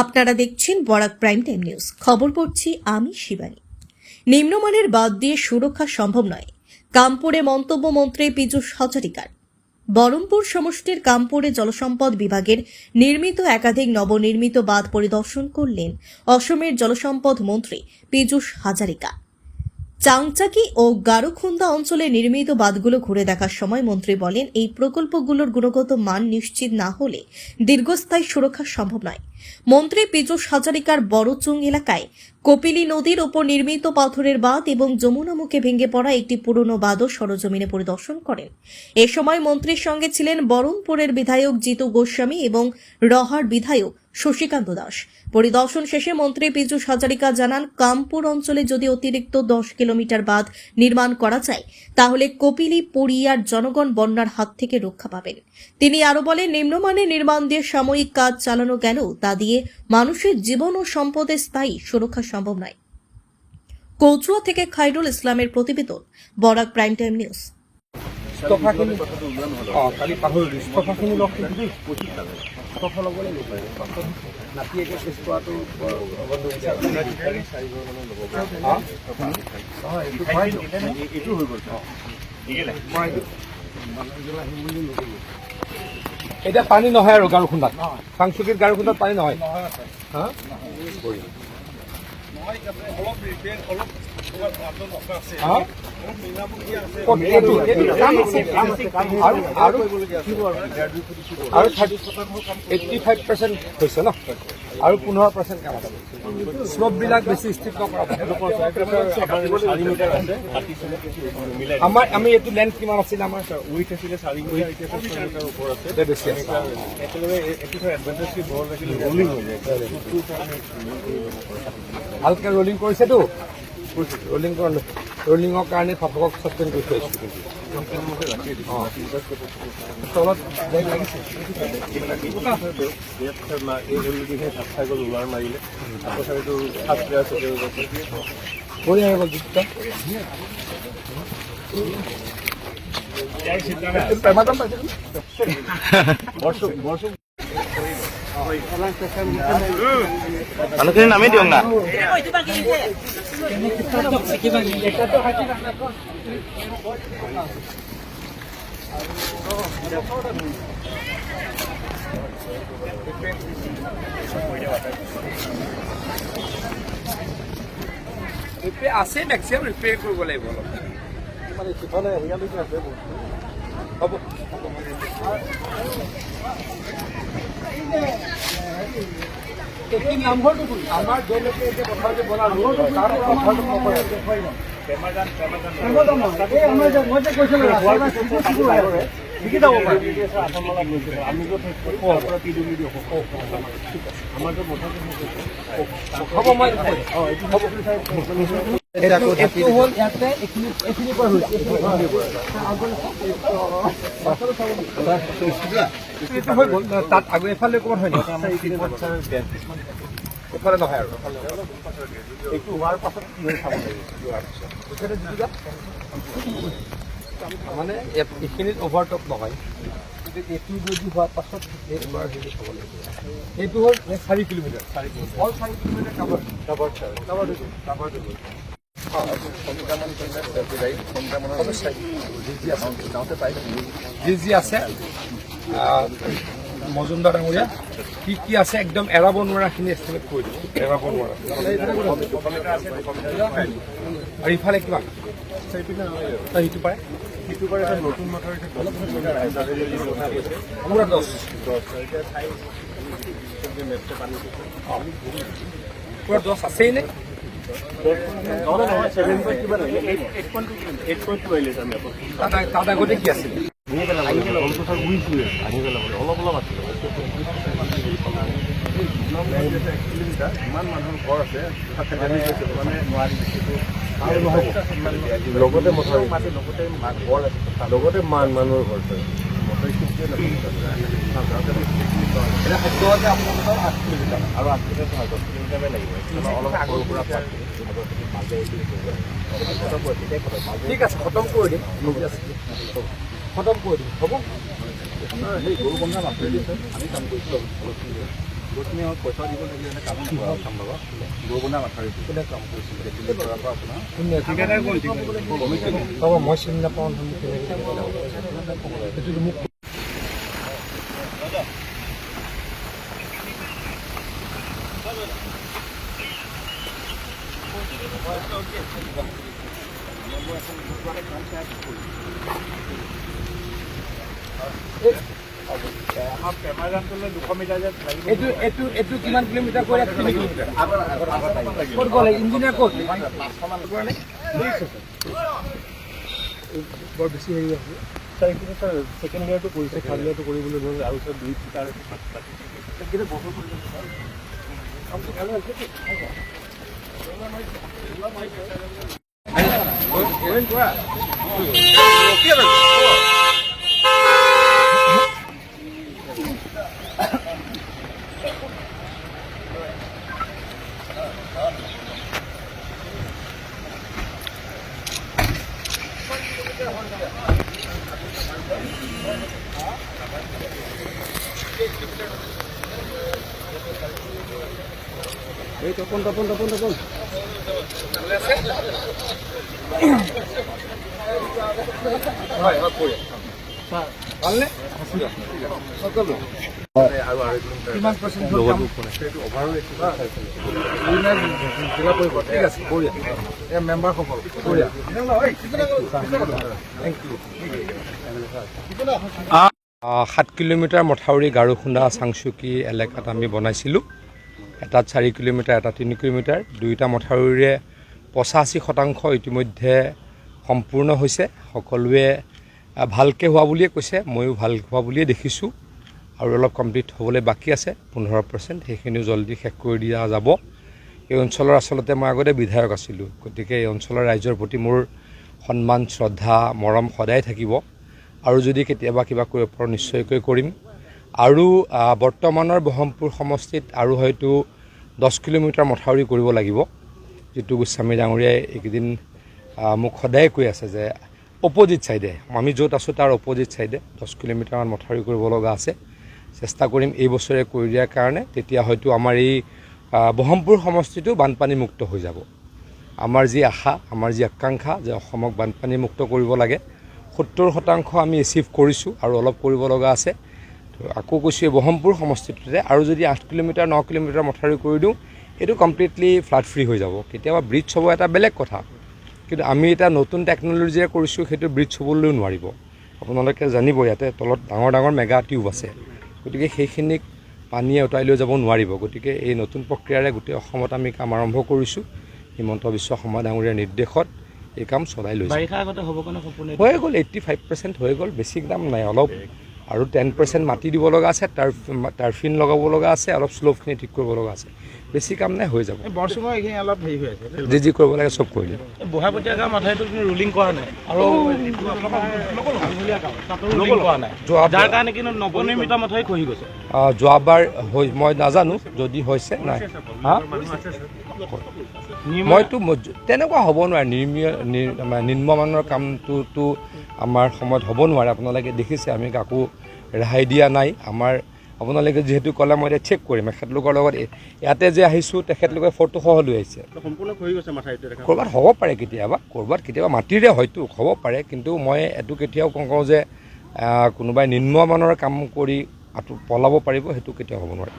আপনারা দেখছেন Barak prime time news. খবর পড়ছি আমি শিবানী। নিম্নমানের বাদ দিয়ে সুরক্ষা সম্ভব নয়। কামপুরে মন্তব্য মন্ত্রী পীযূষ হাজারিকার। বহরমপুর সমষ্টির কামপুরে জলসম্পদ বিভাগের নির্মিত একাধিক নবনির্মিত বাঁধ পরিদর্শন করলেন অসমের জলসম্পদ মন্ত্রী পীযূষ হাজারিকা। চাংচাকি ও গারুখুন্দা অঞ্চলে নির্মিত বাঁধগুলো ঘুরে দেখার সময় মন্ত্রী বলেন, এই প্রকল্পগুলোর গুণগত মান নিশ্চিত না হলে দীর্ঘস্থায়ী সুরক্ষা সম্ভব নয়। মন্ত্রী পীযূষ হাজারিকার বড়চুং এলাকায় কপিলী নদীর ওপর নির্মিত পাথরের বাঁধ এবং যমুনা মুখে ভেঙে পড়া একটি পুরনো বাঁধও সরজমিনে পরিদর্শন করেন। এ সময় মন্ত্রীর সঙ্গে ছিলেন বরমপুরের বিধায়ক জিতু গোস্বামী এবং রহার বিধায়ক শশীকান্ত দাস। পরিদর্শন শেষে মন্ত্রী পীযূষ হাজারিকা জানান, কামপুর অঞ্চলে যদি অতিরিক্ত দশ কিলোমিটার বাঁধ নির্মাণ করা যায়, তাহলে কপিলি পড়িয়ার জনগণ বন্যার হাত থেকে রক্ষা পাবেন। তিনি আরও বলেন নিম্নমানের নির্মাণ দিয়ে সাময়িক কাজ চালানো গেলেও তা দিয়ে মানুষের জীবন ও সম্পদের স্থায়ী সুরক্ষা সম্ভব নয়। কৌচুয়া থেকে খাইরুল ইসলামের প্ৰতিবেদন বরাক প্ৰাইম টাইম নিউজ। এতিয়া পানী নহয় আৰু গাৰুখুন্দাত চাংচুকীত গাৰুখুন্দাত পানী নহয়। হা? হা? ক'ত? এইটো? আৰু আৰু আৰু থাৰ্টি এইট্টি ফাইভ পাৰ্চেণ্ট হৈছে ন? আৰু পোন্ধৰ পাৰ্চেণ্ট কাম আছে। বেছি ষ্ট্ৰিপ নকৰা আমাৰ আমি এইটো লেন্থ কিমান আছিল? আমাৰ উইথ আছিলে চাৰি মিটাৰ এতিয়া পাঁচ মিটাৰ ওপৰ আছে। বেছি একেলগে এইটো লাগিলে ৰলিং হৈ যায়। ভালকে ৰলিং কৰিছেতো। ৰলিং কৰা ৰলিঙৰ কাৰণে ফটকক ছাছপেণ্ড কৰি থৈ আহিছোঁ কিন্তু বৰ্ষ বৰ্ষ মানুহখিনি নামি দিয়ক না। আছে মেক্সিমাম ৰিপেয়াৰ কৰিব লাগিব অলপ। মানে সিফালে হেৰিয়ালৈকে আছে হ'ব। আমাৰ য'লৈকে এতিয়া পথাৰটো বনালোঁ তাৰ পথাৰটো নকৰে শিকি যাব পাৰে আসামমালা গৈছে আমি য'ত পৰা পি ডব্লিউ ডি আমাৰতো হ'ব মই অঁ এইটো হ'ব এইটো হ'ল ইয়াতে এইখিনি এইখিনিৰ পৰা হৈছে এইটো হৈ গ'ল তাত আগৰ এফালে ক'ৰবাত হয় নেকি এফালে নহয় আৰু এইটো হোৱাৰ পাছত কি হৈ চাব লাগিব মানে এইখিনিত অভাৰটপ নহয়। এইটো যদি হোৱাৰ পাছত হ'ল চাৰি কিলোমিটাৰ। চাৰি কিলোমিটাৰ। অল চাৰি kilometre cover cover cover cover যি যি আছে। আহ, মজুমদাৰ ডাঙৰীয়া কি কি আছে? একদম এৰাব নোৱাৰাখিনি এষ্টিমেট কৰি দিব। এৰাব নোৱাৰা আৰু ইফালে কিমান? তই সিটো পাৰে দহ পুৰা দহ আছেই নে? নহয় নহয় ছেভেন পইণ্ট কিমান আহিলে eight eight point two eight point two আহিলে আমি আকৌ তাত তাত আগতে কি ইমান মানুহৰ ঘৰ আছে মানে নোৱাৰি লগতে লগতে ঘৰ লগতে মান মানুহৰ ঘৰ আছে ঠিক আছে খতম কৰি দিম। খতম কৰি দিম হ'ব সেই গৰু বন্ধা মাতি দিছে আমি কাম কৰিছোঁ আমাক পইচা দিব লাগিলে কাম বাবা গৰু বন্ধা মাথাৰি কেনে কাম কৰিছিলে আপোনাৰ হ'ব মই চিনি নাপাওঁ কিমান কিলোমিটাৰ কৈ তিনি কিলোমিটাৰ? ক'ত গ'লে? ইঞ্জিনিয়াৰ ক'ত? বৰ বেছি হেৰি আছে চাৰিখিনি ছাৰ ছেকেণ্ড ইয়াৰটো কৰিছে থাৰ্ড ইয়াৰটো কৰিবলৈ ধৰক আৰু ছাৰ, দুই তাৰ কৰিছে ছাৰ এই তপন তপন সাত কিলোমিটাৰ মথাউৰি গাৰোখোন্দা চাংচুকী এলেকাত আমি বনাইছিলোঁ। এটাত চাৰি কিলোমিটাৰ, এটা তিনি কিলোমিটাৰ দুয়োটা মথাউৰিৰে পঁচাশী শতাংশ ইতিমধ্যে সম্পূৰ্ণ হৈছে। সকলোৱে ভালকৈ হোৱা বুলিয়ে কৈছে, ময়ো ভালো হোৱা বুলিয়ে দেখিছোঁ। আৰু অলপ কমপ্লিট হ'বলৈ বাকী আছে, পোন্ধৰ পাৰ্চেণ্ট সেইখিনিও জল্দি শেষ কৰি দিয়া যাব। এই অঞ্চলৰ আচলতে মই আগতে বিধায়ক আছিলোঁ, গতিকে এই অঞ্চলৰ ৰাইজৰ প্ৰতি মোৰ সন্মান, শ্ৰদ্ধা, মৰম সদায় থাকিব। আৰু যদি কেতিয়াবা কিবা কৰিব পাৰোঁ নিশ্চয়কৈ কৰিম। আৰু বৰ্তমানৰ ব্ৰহ্মপুৰ সমষ্টিত আৰু হয়তো দহ কিলোমিটাৰ মথাউৰি কৰিব লাগিব, যিটো গোস্বামী ডাঙৰীয়াই এইকেইদিন মোক সদায় কৈ আছে যে অপজিট ছাইডে আমি য'ত আছোঁ তাৰ অপজিট ছাইডে দহ কিলোমিটাৰমান মথাউৰি কৰিব লগা আছে। চেষ্টা কৰিম এই বছৰে কৰি দিয়াৰ কাৰণে, তেতিয়া হয়তো আমাৰ এই ব্ৰহ্মপুৰ সমষ্টিটো বানপানীমুক্ত হৈ যাব। আমাৰ যি আশা, আমাৰ যি আকাংক্ষা যে অসমক বানপানীমুক্ত কৰিব লাগে, সত্তৰ শতাংশ আমি এচিভ কৰিছোঁ আৰু অলপ কৰিব লগা আছে। তো আকৌ কৈছোঁ এই ব্ৰহ্মপুৰ সমষ্টিটোতে। আৰু যদি আঠ কিলোমিটাৰ ন কিলোমিটাৰ মথাউৰি কৰি দিওঁ এইটো কমপ্লিটলি ফ্লাড ফ্ৰী হৈ যাব। কেতিয়াবা ব্ৰিজ হ'ব এটা বেলেগ কথা। কিন্তু আমি এতিয়া নতুন টেকন'লজিৰে কৰিছোঁ সেইটো ব্ৰিজ হ'বলৈও নোৱাৰিব। আপোনালোকে জানিব ইয়াতে তলত ডাঙৰ ডাঙৰ মেগা টিউব আছে। গতিকে সেইখিনিক পানীয়ে উটাই লৈ যাব নোৱাৰিব। গতিকে এই নতুন প্ৰক্ৰিয়াৰে গোটেই অসমত আমি কাম আৰম্ভ কৰিছোঁ। হিমন্ত বিশ্ব শৰ্মা ডাঙৰীয়াৰ নিৰ্দেশত এই কাম চলাই লৈছোঁ। হৈ গ'ল এইট্টি ফাইভ পাৰ্চেণ্ট হৈ গ'ল বেছি দাম নাই। অলপ আৰু টেন পাৰ্চেণ্ট মাটি দিব লগা আছে তাৰ টাৰ্ফিন লগাব লগা আছে, অলপ শ্লোপখিনি ঠিক কৰিব লগা আছে। বেছি কাম নাই হৈ যাব। যি যি কৰিব লাগে চব কৰি দিম। এই বুঢ়াপতীয়া গাঁও মাথাইটো কিন্তু ৰুলিং কৰা নাই। আৰু তাতো ৰুলিং কৰা নাই। যোৱা- যাৰ কাৰণে কিন্তু নৱনিৰ্মিত মাথাই খহি গৈছে। আহ, যোৱাবাৰ হৈ মই নাজানো যদি হৈছে নাই। মইতো তেনেকুৱা হ'ব নোৱাৰে। নিৰ্মীয় মানে নিম্নমানৰ কামটোতো আমাৰ সময়ত হ'ব নোৱাৰে। আপোনালোকে দেখিছে আমি কাকো ৰেহাই দিয়া নাই। আমাৰ আপোনালোকে যিহেতু ক'লে মই এতিয়া চেক কৰিম। এখেতলোকৰ লগত ইয়াতে যে আহিছোঁ তেখেতলোকে ফটো সহ লৈ আহিছে। ক'ৰবাত হ'ব পাৰে কেতিয়াবা ক'ৰবাত কেতিয়াবা মাটিৰে হয়তো হ'ব পাৰে কিন্তু মই এইটো কেতিয়াও কওঁ যে কোনোবাই নিম্নমানৰ কাম কৰি আঁতৰ পলাব পাৰিব সেইটো কেতিয়াও হ'ব নোৱাৰে।